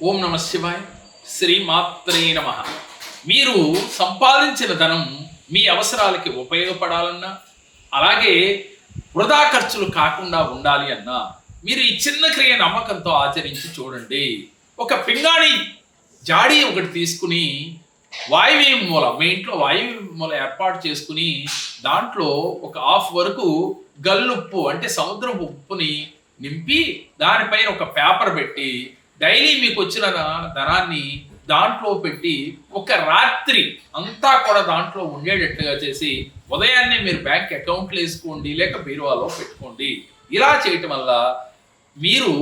ఓం నమ శివాయ శ్రీమాత్రే నమ. మీరు సంపాదించిన ధనం మీ అవసరాలకి ఉపయోగపడాలన్నా అలాగే వృధా ఖర్చులు కాకుండా ఉండాలి అన్నా మీరు ఈ చిన్న క్రియ నమ్మకంతో ఆచరించి చూడండి. ఒక పింగాణి జాడీ ఒకటి తీసుకుని వాయువ్యం మూల మీ ఇంట్లో వాయువ్యం మూల ఏర్పాటు చేసుకుని దాంట్లో ఒక హాఫ్ వరకు గల్లుప్పు అంటే సముద్రపు ఉప్పుని నింపి దానిపైన ఒక పేపర్ పెట్టి డైలీ మీకు వచ్చిన ధనాన్ని దాంట్లో పెట్టి ఒక రాత్రి అంతా కూడా దాంట్లో ఉండేటట్టుగా చేసి ఉదయాన్నే మీరు బ్యాంక్ అకౌంట్లు వేసుకోండి లేక బీరువాలో పెట్టుకోండి. ఇలా చేయటం వల్ల మీరు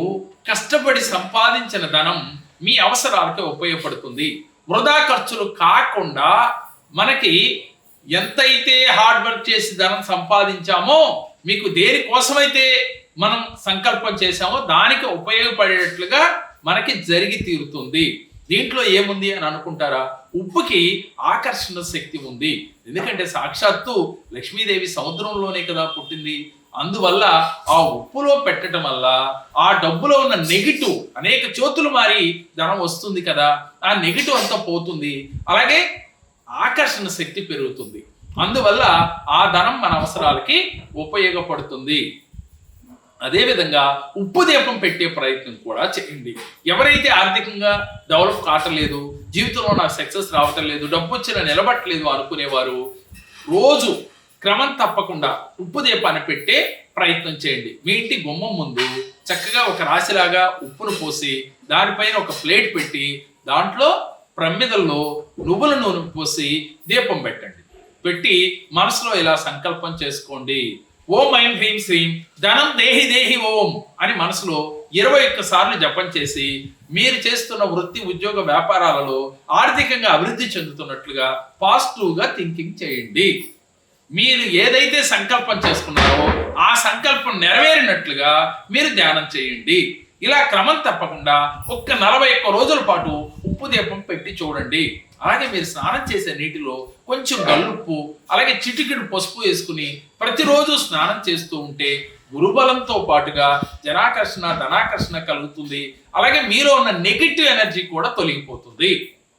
కష్టపడి సంపాదించిన ధనం మీ అవసరాలకు ఉపయోగపడుతుంది. వృధా ఖర్చులు కాకుండా మనకి ఎంతైతే హార్డ్ వర్క్ చేసి ధనం సంపాదించామో మీకు దేనికోసమైతే మనం సంకల్పం చేశామో దానికి ఉపయోగపడేటట్లుగా మనకి జరిగి తీరుతుంది. దీంట్లో ఏముంది అని అనుకుంటారా? ఉప్పుకి ఆకర్షణ శక్తి ఉంది. ఎందుకంటే సాక్షాత్తు లక్ష్మీదేవి సముద్రంలోనే కదా పుట్టింది. అందువల్ల ఆ ఉప్పులో పెట్టడం వల్ల ఆ డబ్బులో ఉన్న నెగిటివ్ అనేక చోతులు మారి ధనం వస్తుంది కదా. ఆ నెగిటివ్ అంతా పోతుంది. అలాగే ఆకర్షణ శక్తి పెరుగుతుంది. అందువల్ల ఆ ధనం మన అవసరాలకి ఉపయోగపడుతుంది. అదేవిధంగా ఉప్పు దీపం పెట్టే ప్రయత్నం కూడా చేయండి. ఎవరైతే ఆర్థికంగా డెవలప్ కావట్లేదు జీవితంలో నాకు సక్సెస్ రావటం లేదు డబ్బు వచ్చిన నిలబట్టలేదు అనుకునేవారు రోజు క్రమం తప్పకుండా ఉప్పు దీపాన్ని పెట్టే ప్రయత్నం చేయండి. మీ ఇంటి గుమ్మం ముందు చక్కగా ఒక రాశిలాగా ఉప్పును పోసి దానిపైన ఒక ప్లేట్ పెట్టి దాంట్లో ప్రమిదల్లో నువ్వుల నూనె పోసి దీపం పెట్టండి. పెట్టి మనసులో ఇలా సంకల్పం చేసుకోండి. ఓం ఐం హ్రీం శ్రీం ధనం దేహి దేహి ఓం అని మనసులో ఇరవై ఒక్క సార్లు జపం చేసి మీరు చేస్తున్న వృత్తి ఉద్యోగ వ్యాపారాలలో ఆర్థికంగా అభివృద్ధి చెందుతున్నట్లుగా పాజిటివ్గా థింకింగ్ చేయండి. మీరు ఏదైతే సంకల్పం చేసుకున్నారో ఆ సంకల్పం నెరవేరినట్లుగా మీరు ధ్యానం చేయండి. ఇలా క్రమం తప్పకుండా ఒక్క నలభై ఒక్క రోజుల పాటు ఉప్పు దీపం పెట్టి చూడండి. అలాగే మీరు స్నానం చేసే నీటిలో కొంచెం గల్లుప్పు అలాగే చిటికెడు పసుపు వేసుకుని ప్రతిరోజు స్నానం చేస్తూ ఉంటే గురుబలంతో పాటుగా జనాకర్షణ ధనాకర్షణ కలుగుతుంది. అలాగే మీలో ఉన్న నెగిటివ్ ఎనర్జీ కూడా తొలగిపోతుంది.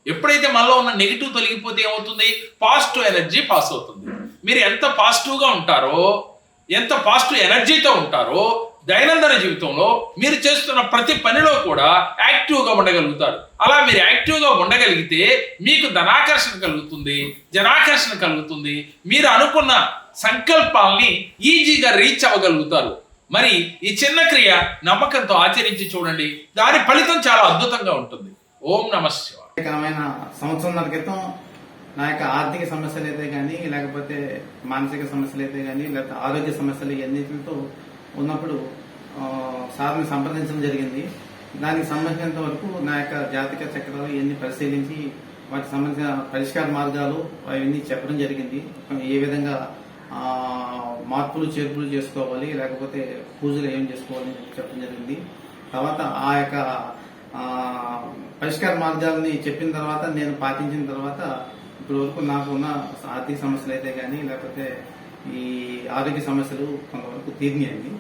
ఎప్పుడైతే మనలో ఉన్న నెగిటివ్ తొలగిపోతే ఏమవుతుంది? పాజిటివ్ ఎనర్జీ పాస్ అవుతుంది. మీరు ఎంత పాజిటివ్గా ఉంటారో ఎంత పాజిటివ్ ఎనర్జీతో ఉంటారో దైనందిన జీవితంలో మీరు చేస్తున్న ప్రతి పనిలో కూడా యాక్టివ్గా ఉండగలుగుతారు. అలా మీరు యాక్టివ్గా ఉండగలిగితే మీకు ధనాకర్షణ కలుగుతుంది జనాకర్షణ కలుగుతుంది. మీరు అనుకున్న సంకల్పాల్ని ఈజీగా రీచ్ అవ్వగలుగుతారు. మరి ఈ చిన్న క్రియ నమ్మకంతో ఆచరించి చూడండి. దాని ఫలితం చాలా అద్భుతంగా ఉంటుంది. ఓం నమ సంవత్సరం క్రితం నా యొక్క ఆర్థిక సమస్యలు అయితే కానీ లేకపోతే మానసిక సమస్యలు అయితే కానీ లేకపోతే ఆరోగ్య సమస్యలు ఇవన్నిటితో ఉన్నప్పుడు సార్ని సంప్రదించడం జరిగింది. దానికి సంబంధించినంత వరకు నా యొక్క జాతక చక్రాలు ఇవన్నీ పరిశీలించి వాటికి సంబంధించిన పరిష్కార మార్గాలు అవన్నీ చెప్పడం జరిగింది. ఏ విధంగా మార్పులు చేర్పులు చేసుకోవాలి లేకపోతే పూజలు ఏం చేసుకోవాలి అని చెప్పడం జరిగింది. తర్వాత ఆ యొక్క పరిష్కార మార్గాలని చెప్పిన తర్వాత నేను పాటించిన తర్వాత ఇప్పటి వరకు నాకు ఉన్న ఆర్థిక సమస్యలు అయితే కానీ లేకపోతే ఈ ఆరోగ్య సమస్యలు కొంతవరకు తీరినాయండి.